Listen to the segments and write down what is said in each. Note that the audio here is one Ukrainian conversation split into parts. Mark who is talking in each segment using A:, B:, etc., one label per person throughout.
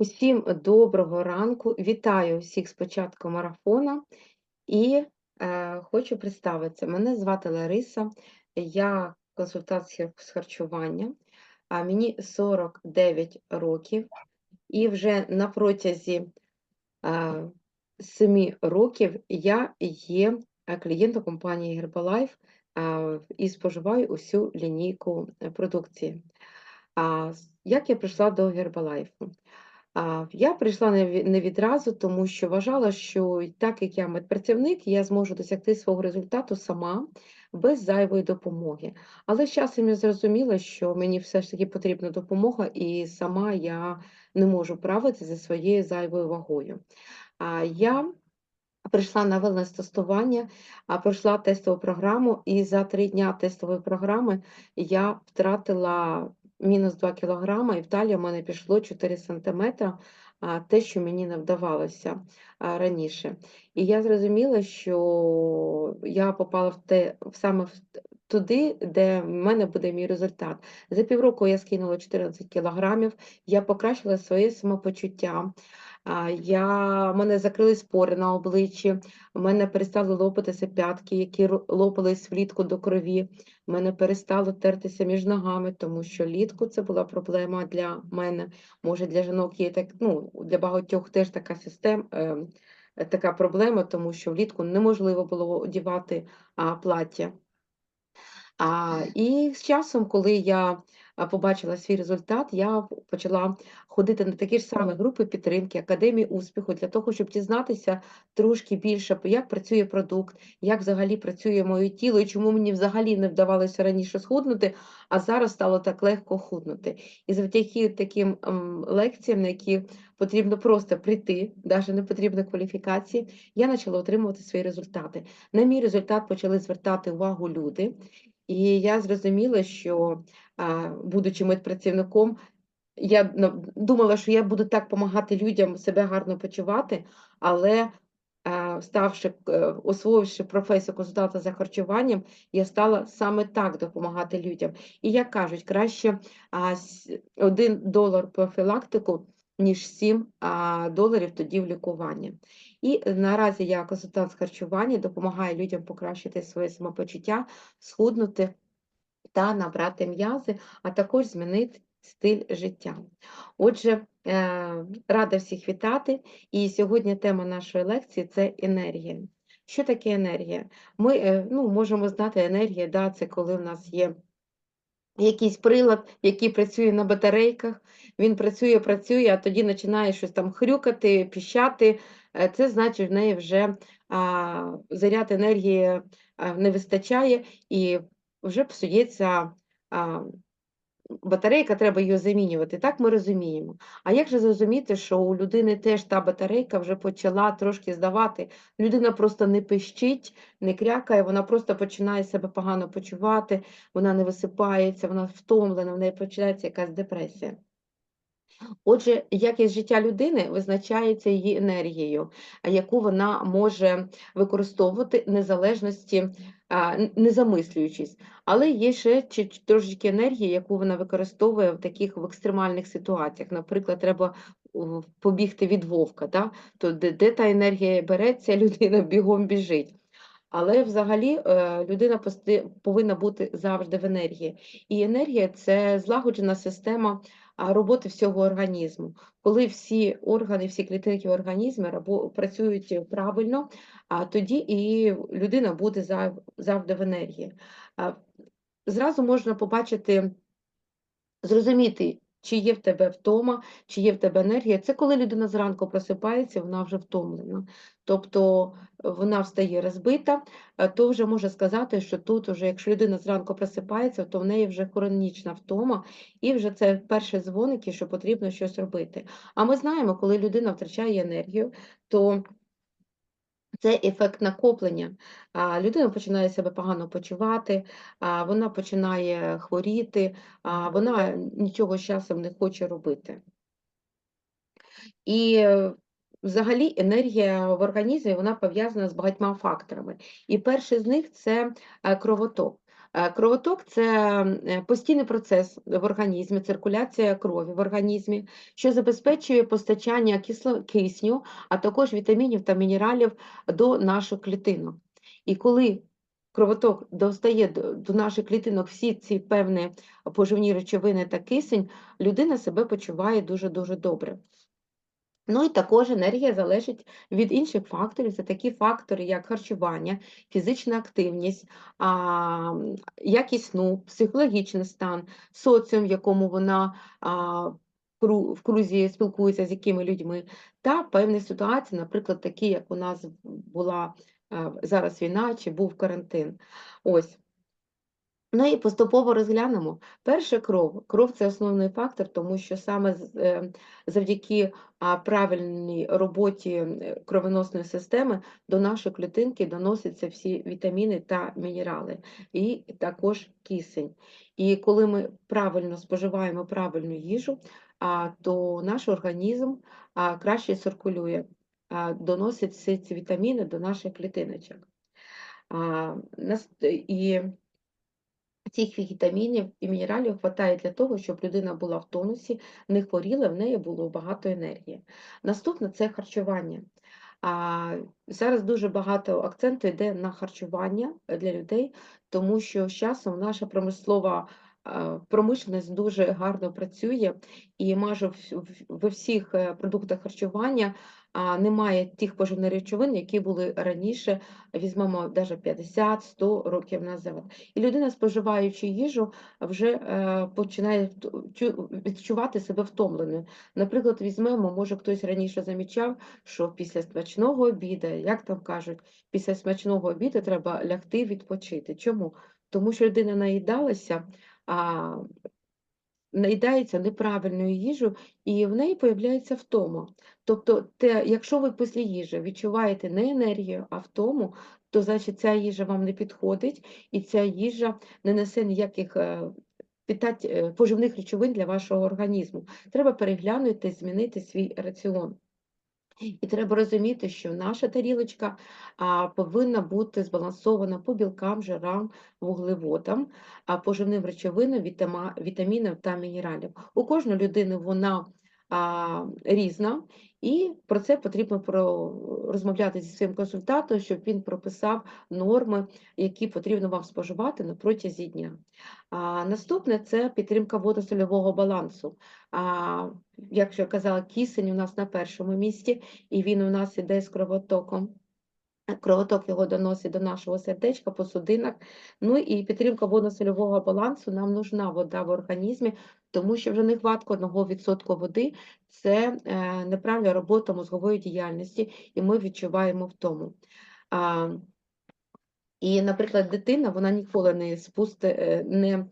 A: Усім доброго ранку. Вітаю всіх з початку марафона і е, хочу представитися. Мене звати Лариса, я консультант з харчування, а мені 49 років, і вже на протязі е, 7 років я є е, клієнтом компанії Herbalife е, і споживаю усю лінійку продукції. А як я прийшла до Herbalife? Я прийшла не відразу, тому що вважала, що так як я медпрацівник, я зможу досягти свого результату сама, без зайвої допомоги. Але з часом я зрозуміла, що мені все ж таки потрібна допомога, і сама я не можу правитися зі своєю зайвою вагою. Я прийшла на велнес-тестування, пройшла тестову програму, і за три дня тестової програми я втратила мінус 2 кілограма, і в талії в мене пішло 4 сантиметри, а, те, що мені не вдавалося раніше. І я зрозуміла, що я попала в те саме в туди, де в мене буде мій результат. За півроку я скинула 14 кілограмів, я покращила своє самопочуття. Я, в мене закрили спори на обличчі, в мене перестали лопатися п'ятки, які лопались влітку до крові. В мене перестало тертися між ногами, тому що літку це була проблема для мене. Може, для жінок є так, ну, для багатьох теж така система, е, е, така проблема, тому що влітку неможливо було одягати а, плаття. А, і з часом, коли я побачила свій результат, я почала ходити на такі ж самі групи підтримки, академії успіху, для того, щоб дізнатися трошки більше, як працює продукт, як взагалі працює моє тіло, і чому мені взагалі не вдавалося раніше схуднути, а зараз стало так легко худнути. І завдяки таким лекціям, на які потрібно просто прийти, навіть не потрібно кваліфікації, я почала отримувати свої результати. На мій результат почали звертати увагу люди. І я зрозуміла, що, будучи медпрацівником, я думала, що я буду так допомагати людям себе гарно почувати, але ставши, е, освоївши професію консультанта за харчуванням, я стала саме так допомагати людям. І як кажуть, краще один долар профілактику, ніж 7 доларів тоді в лікування. І наразі я консультант з харчування, допомагаю людям покращити своє самопочуття, схуднути та набрати м'язи, а також змінити стиль життя. Отже, е, рада всіх вітати. І сьогодні тема нашої лекції це енергія. Що таке енергія? Ми е, ну, можемо знати, енергія да, це коли в нас є якийсь прилад, який працює на батарейках, він працює, працює, а тоді починає щось там хрюкати, піщати. Е, Це значить, в неї вже а, заряд енергії не вистачає і вже псується а, батарейка, треба її замінювати. Так ми розуміємо. А як же зрозуміти, що у людини теж та батарейка вже почала трошки здавати? Людина просто не пищить, не крякає, вона просто починає себе погано почувати, вона не висипається, вона втомлена, в неї починається якась депресія. Отже, якість життя людини визначається її енергією, яку вона може використовувати незалежності, не замислюючись. Але є ще трошечки енергії, яку вона використовує в таких в екстремальних ситуаціях. Наприклад, треба побігти від вовка, да? то де, де та енергія береться, людина бігом біжить. Але взагалі е, людина повинна бути завжди в енергії. І енергія це злагоджена система роботи всього організму. Коли всі органи, всі клітинки організму рабо- працюють правильно, а тоді і людина буде завжди в енергії. Зразу можна побачити зрозуміти, чи є в тебе втома, чи є в тебе енергія. Це коли людина зранку просипається, вона вже втомлена. Тобто е, вона встає розбита, е, то вже може сказати, що тут, уже, якщо людина зранку просипається, то в неї вже хронічна втома, і вже це перші дзвоники, що потрібно щось робити. А ми знаємо, коли людина втрачає енергію, то це ефект накоплення. Людина починає себе погано почувати, вона починає хворіти, вона нічого з часом не хоче робити. І е, взагалі енергія в організмі вона пов'язана з багатьма факторами. І перший з них це е, кровоток. Е, Кровоток це е, постійний процес в організмі, циркуляція крові в організмі, що забезпечує постачання кисню, а також вітамінів та мінералів до наших клітинок. І коли кровоток достає до, наших клітинок всі ці певні поживні речовини та кисень, людина себе почуває дуже-дуже добре. Ну і також енергія залежить від інших факторів. Це такі фактори, як харчування, фізична активність, а, якість сну, психологічний стан, соціум, в якому вона в крузі спілкується з якими людьми, та певні ситуації, наприклад, такі, як у нас була зараз війна чи був карантин. Ось. Ну і поступово розглянемо. Перше кров. Кров це основний фактор, тому що саме е, завдяки правильній роботі е, кровоносної системи до нашої клітинки доносяться всі вітаміни та мінерали, і також кисень. І коли ми правильно споживаємо правильну їжу, то наш організм краще циркулює, доносить всі ці вітаміни до наших клітиночок. І Цих вітамінів і мінералів вистачає для того, щоб людина була в тонусі, не хворіла, в неї було багато енергії. Наступне це харчування. А, зараз дуже багато акценту йде на харчування для людей, тому що з часом наша промислова промишленість дуже гарно працює, і майже в- всіх е, продуктах харчування немає тих поживних речовин, які були раніше, візьмемо навіть 50-100 років назад. І людина, споживаючи їжу, вже е, починає відчувати себе втомленою. Наприклад, візьмемо, може хтось раніше замічав, що після смачного обіду, як там кажуть, після смачного обіду треба лягти відпочити. Чому? Тому що людина наїдалася, а, наїдається неправильною їжею, і в неї появляється втома. Тобто, те, якщо ви після їжі відчуваєте не енергію, а втому, то значить ця їжа вам не підходить, і ця їжа не несе ніяких е, е, поживних речовин для вашого організму. Треба переглянути, змінити свій раціон. І треба розуміти, що наша тарілочка а, повинна бути збалансована по білкам, жирам, вуглеводам, а поживним речовинам, вітамінам та мінералів. У кожної людини вона а, різна, і про це потрібно розмовляти зі своїм консультантом, щоб він прописав норми, які потрібно вам споживати на протязі дня. А, наступне це підтримка водосольового балансу. А, як я казала, кисень у нас на першому місці, і він у нас іде з кровотоком. Кровоток його доносить до нашого сердечка по судинах. Ну і підтримка водно-сольового балансу нам нужна вода в організмі, тому що вже нехватка 1% води це е, неправильна робота мозгової діяльності, і ми відчуваємо втому. А, і, наприклад, дитина вона ніколи не спусти, е, не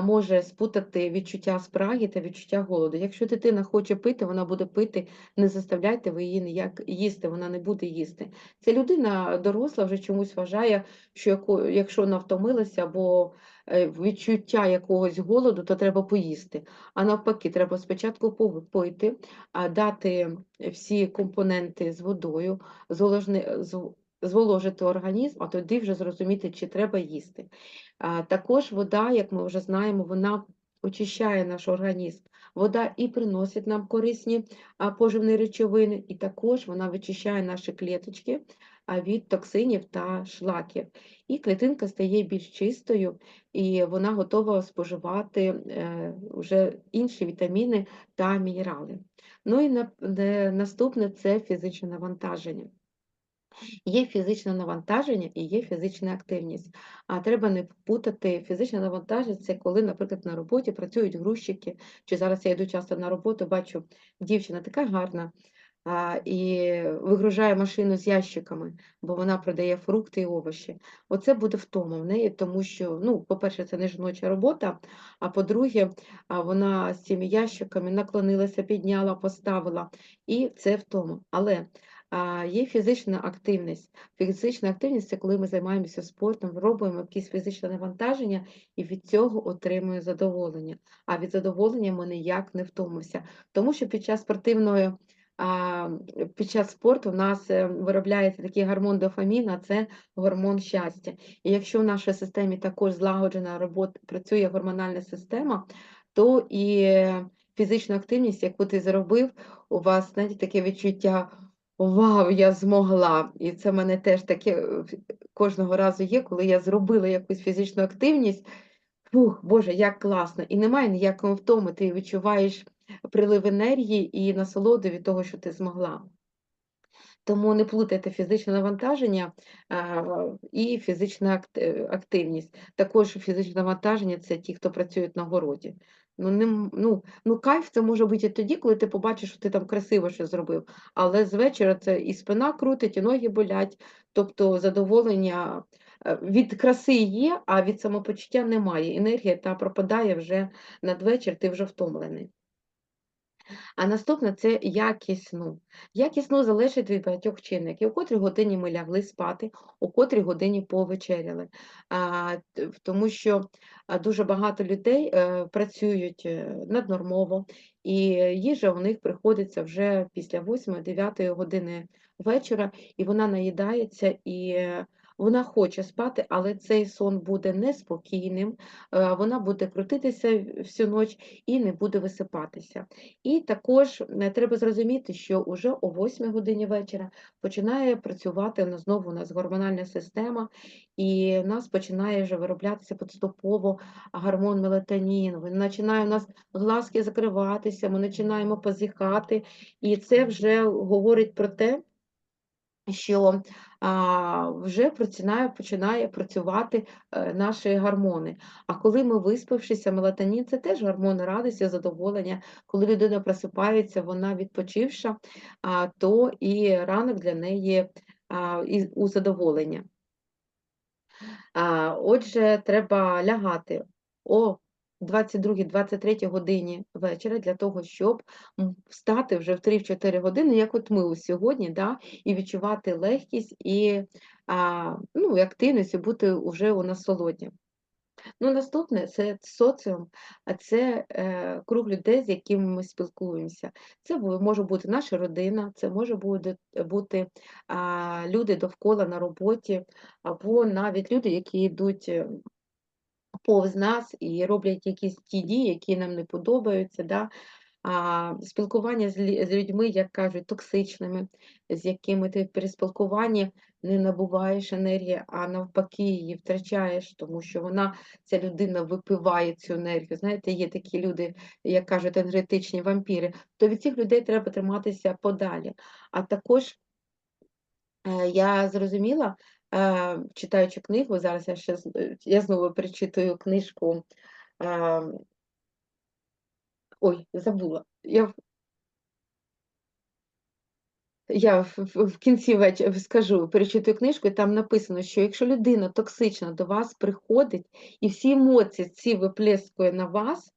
A: може спутати відчуття спраги та відчуття голоду. Якщо дитина хоче пити, вона буде пити, не заставляйте ви її ніяк їсти, вона не буде їсти. Ця людина доросла вже чомусь вважає, що якщо вона втомилася або відчуття якогось голоду, то треба поїсти. А навпаки, треба спочатку пов- пити, а дати всі компоненти з водою, зволожити організм, а тоді вже зрозуміти, чи треба їсти. Також вода, як ми вже знаємо, вона очищає наш організм. Вода і приносить нам корисні поживні речовини, і також вона вичищає наші клеточки а, від токсинів та шлаків. І клітинка стає більш чистою, і вона готова споживати е, вже інші вітаміни та мінерали. Ну і наступне це фізичне навантаження. Є фізичне навантаження і є фізична активність. А треба не путати фізичне навантаження це коли, наприклад, на роботі працюють грузчики, чи зараз я йду часто на роботу, бачу, дівчина така гарна і вигружає машину з ящиками, бо вона продає фрукти і овочі. Оце буде втома в неї, тому що, ну, по-перше, це не жіноча робота, а по-друге, вона з цими ящиками наклонилася, підняла, поставила, і це втома. Але Є фізична активність. Фізична активність це коли ми займаємося спортом, робимо якісь фізичне навантаження і від цього отримуємо задоволення. А від задоволення ми ніяк не втомимося. Тому що під час спортивної під час спорту в нас, е, виробляється такий гормон дофамін, а це гормон щастя. І якщо в нашій системі також злагоджена робота працює гормональна система, то і е, фізичну активність, яку ти зробив, у вас, знаєте, таке відчуття: "Вау, я змогла!" І це в мене теж таке, е, кожного разу є, коли я зробила якусь фізичну активність. Фух, Боже, як класно! І немає ніякої втоми, ти відчуваєш прилив енергії і насолоду від того, що ти змогла. Тому не плутайте фізичне навантаження, і фізична е, активність. Також фізичне навантаження- це ті, хто працюють на городі. Ну, не ну ну, кайф це може бути і тоді, коли ти побачиш, що ти там красиво щось зробив, але з вечора це і спина крутить, і ноги болять. Тобто задоволення, е, від краси є, а від самопочуття немає. Енергія та пропадає вже надвечір, ти вже втомлений. А наступне це якість сну. Якість сну залежить від багатьох чинників, у котрій годині ми лягли спати, у котрій годині повечеряли. А, тому що, дуже багато людей, е, працюють, е, наднормово, і їжа у них приходиться вже після 8-9 години вечора, і вона наїдається, і е, вона хоче спати, але цей сон буде неспокійним, е, вона буде крутитися всю ніч і не буде висипатися. І також е, треба зрозуміти, що уже о 8 годині вечора починає працювати знову у нас гормональна система, і в нас починає вже вироблятися поступово гормон мелатонін. Він починає у нас глазки закриватися, ми починаємо позіхати, і це вже говорить про те, що а, вже починає починає працювати е, наші гормони. А коли ми виспавшися, мелатонін це теж гормон радості, задоволення. Коли людина просипається, вона відпочивша, а, то і ранок для неї а, і у задоволення. А, Отже, треба лягати о 22-23 годині вечора для того, щоб встати вже в 3-4 години, як от ми сьогодні, да, і відчувати легкість і, а, ну, активність, і бути вже у насолоді. Ну, наступне це соціум, а це е, круг людей, з якими ми спілкуємося. Це може бути наша родина, це може бути, бути люди довкола на роботі, або навіть люди, які йдуть повз нас і роблять якісь ті дії, які нам не подобаються. Да? А, спілкування з, людьми, як кажуть, токсичними, з якими ти при спілкуванні не набуваєш енергії, а навпаки її втрачаєш, тому що вона, ця людина випиває цю енергію. Знаєте, є такі люди, як кажуть, енергетичні вампіри, то від цих людей треба триматися подалі. А також Е, я зрозуміла, читаючи книгу, зараз я ще е, я знову перечитую книжку, ой, забула. Я я в кінці веч скажу, перечитую книжку, і там написано, що якщо людина токсична до вас приходить і всі емоції ці виплескує на вас,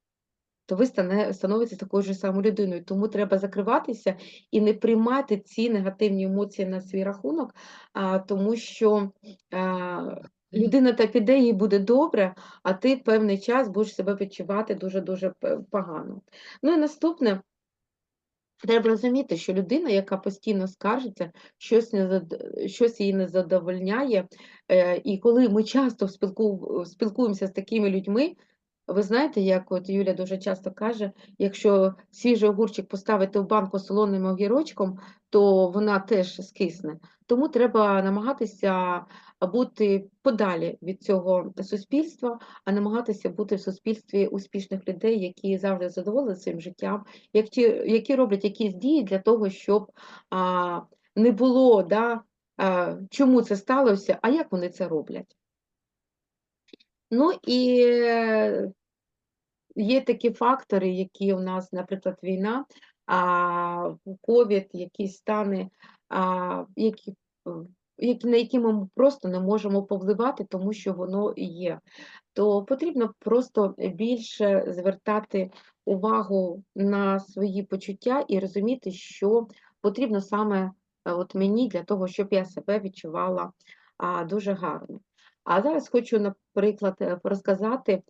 A: то ви стане становитесь такою ж самою людиною. Тому треба закриватися і не приймати ці негативні емоції на свій рахунок, а, тому що а, людина та піде, їй буде добре, а ти певний час будеш себе відчувати дуже-дуже погано. Ну і наступне. Треба розуміти, що людина, яка постійно скаржиться, щось не зад... щось її не задовольняє, е, і коли ми часто спілку... спілкуємося з такими людьми, ви знаєте, як от Юля дуже часто каже, якщо свіжий огурчик поставити в банку солоним огірочком, то вона теж скисне. Тому треба намагатися бути подалі від цього суспільства, а намагатися бути в суспільстві успішних людей, які завжди задоволені своїм життям, які, роблять якісь дії для того, щоб не було, да, чому це сталося, а як вони це роблять. Ну і е, Є такі фактори, які у нас, наприклад, війна, ковід, якісь стани, а, які, які, на які ми просто не можемо повливати, тому що воно є. То потрібно просто більше звертати увагу на свої почуття і розуміти, що потрібно саме е, от мені для того, щоб я себе відчувала а, дуже гарно. А зараз хочу, наприклад, е, розказати.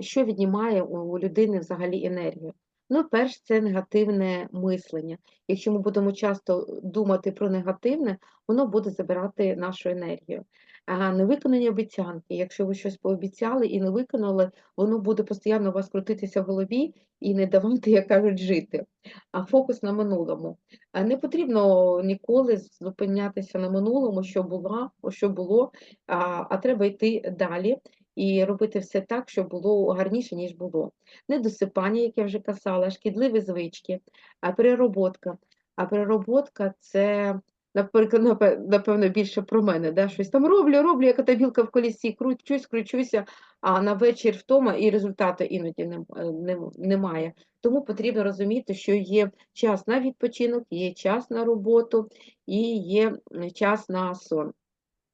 A: Що віднімає у людини взагалі енергію? Ну, перш, це негативне мислення. Якщо ми будемо часто думати про негативне, воно буде забирати нашу енергію. Невиконані обіцянки, якщо ви щось пообіцяли і не виконали, воно буде постійно у вас крутитися в голові і не давати, як кажуть, жити. А фокус на минулому. Не потрібно ніколи зупинятися на минулому, що було, що було, а, треба йти далі і робити все так, щоб було гарніше, ніж було. Недосипання, як я вже казала, шкідливі звички, а перероботка. А перероботка це, напевно, більше про мене. Да? Щось там роблю, роблю, як та білка в колісі, кручусь, кручуся, а на вечір втома і результату іноді нем- немає. Тому потрібно розуміти, що є час на відпочинок, є час на роботу і є час на сон.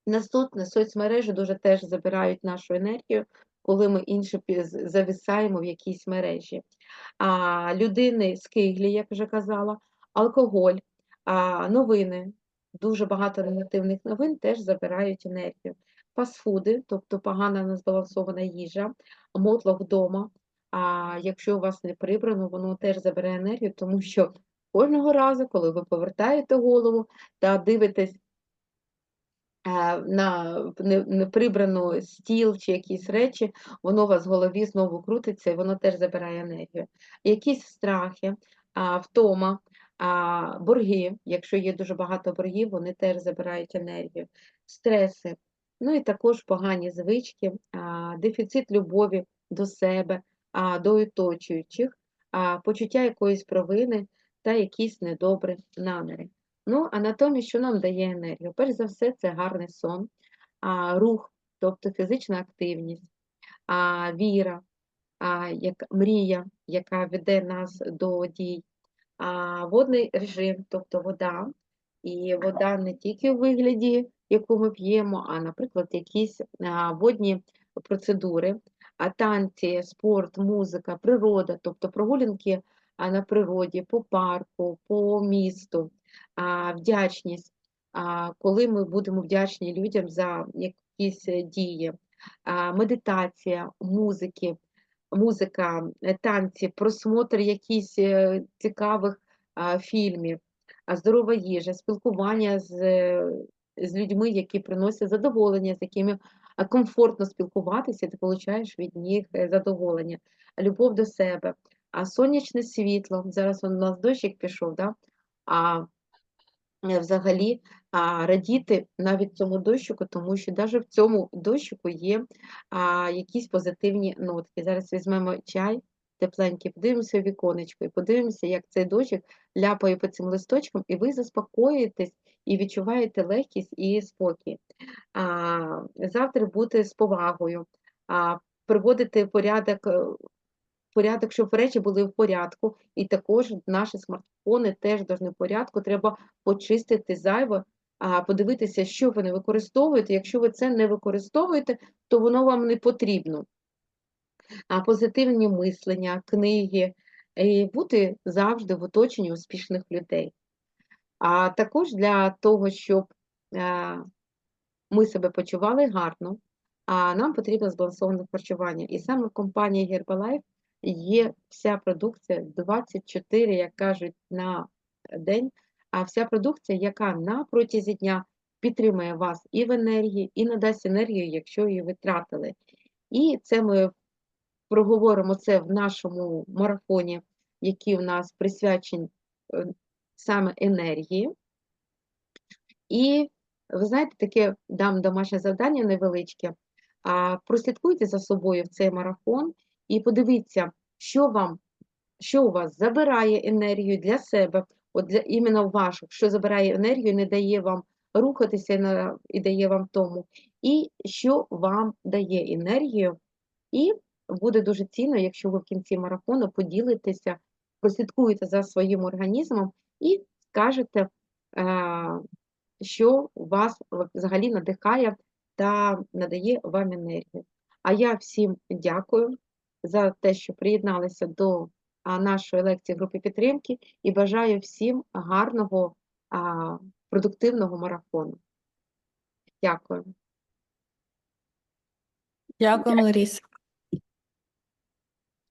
A: Наступне соцмережі дуже теж забирають нашу енергію, коли ми інше зависаємо в якійсь мережі. А людини з киглі, як вже казала, алкоголь, а, новини, дуже багато негативних новин теж забирають енергію. Фастфуди, тобто погана незбалансована їжа, мотлох вдома. А якщо у вас не прибрано, воно теж забере енергію, тому що кожного разу, коли ви повертаєте голову та дивитесь е, на не- неприбрану стіл чи якісь речі, воно у вас в голові знову крутиться і воно теж забирає енергію. Якісь страхи, втома, а, борги, якщо є дуже багато боргів, вони теж забирають енергію, стреси, ну і також погані звички, а, дефіцит любові до себе, а, до оточуючих, а, почуття якоїсь провини та якісь недобрі наміри. Ну, а натомість, що нам дає енергію? Перш за все, це гарний сон, а, рух, тобто фізична активність, а, віра, а, як мрія, яка веде нас до дій, водний режим, тобто вода. І вода не тільки у вигляді, яку ми п'ємо, а, наприклад, якісь водні процедури, а танці, спорт, музика, природа, тобто прогулянки на природі, по парку, по місту, вдячність, коли ми будемо вдячні людям за якісь е, дії, медитація, музики, музика, е, танці, просмотр якихось е, цікавих фільмів, здорова їжа, спілкування з, е, з людьми, які приносять задоволення, з якими комфортно спілкуватися, ти получаєш від них задоволення, любов до себе, а сонячне світло, зараз у нас дощик пішов, да? а взагалі радіти навіть цьому дощику, тому що навіть в цьому дощику є якісь позитивні нотки. Зараз візьмемо чай тепленький, подивимося в віконечко і подивимося, як цей дощик ляпає по цим листочкам, і ви заспокоїтесь і відчуваєте легкість і спокій. Завтра бути з повагою, приводити порядок е, порядок, щоб речі були в порядку, і також наші смартфони теж повинні в порядку. Треба почистити зайве, подивитися, що ви не використовуєте. Якщо ви це не використовуєте, то воно вам не потрібно. А позитивні мислення, книги, і бути завжди в оточенні успішних людей. А також для того, щоб ми себе почували гарно, а нам потрібно збалансоване харчування. І саме в компанії Herbalife є вся продукція 24, як кажуть, на день, а вся продукція, яка на протязі дня підтримує вас і в енергії, і надасть енергію, якщо її витратили. І це ми проговоримо це в нашому марафоні, який у нас присвячений е, саме енергії. І ви знаєте, таке дам домашнє завдання невеличке. А, прослідкуйте за собою в цей марафон і подивіться, що вам, що у вас забирає енергію для себе, от для іменно ваших, що забирає енергію, не дає вам рухатися і дає вам тому, і що вам дає енергію. І буде дуже цінно, якщо ви в кінці марафону поділитеся, прослідкуєте за своїм організмом і скажете, е, що вас взагалі надихає та надає вам енергію. А я всім дякую за те, що приєдналися до нашої лекції групи підтримки і бажаю всім гарного, продуктивного марафону. Дякую.
B: Дякую, Лариса.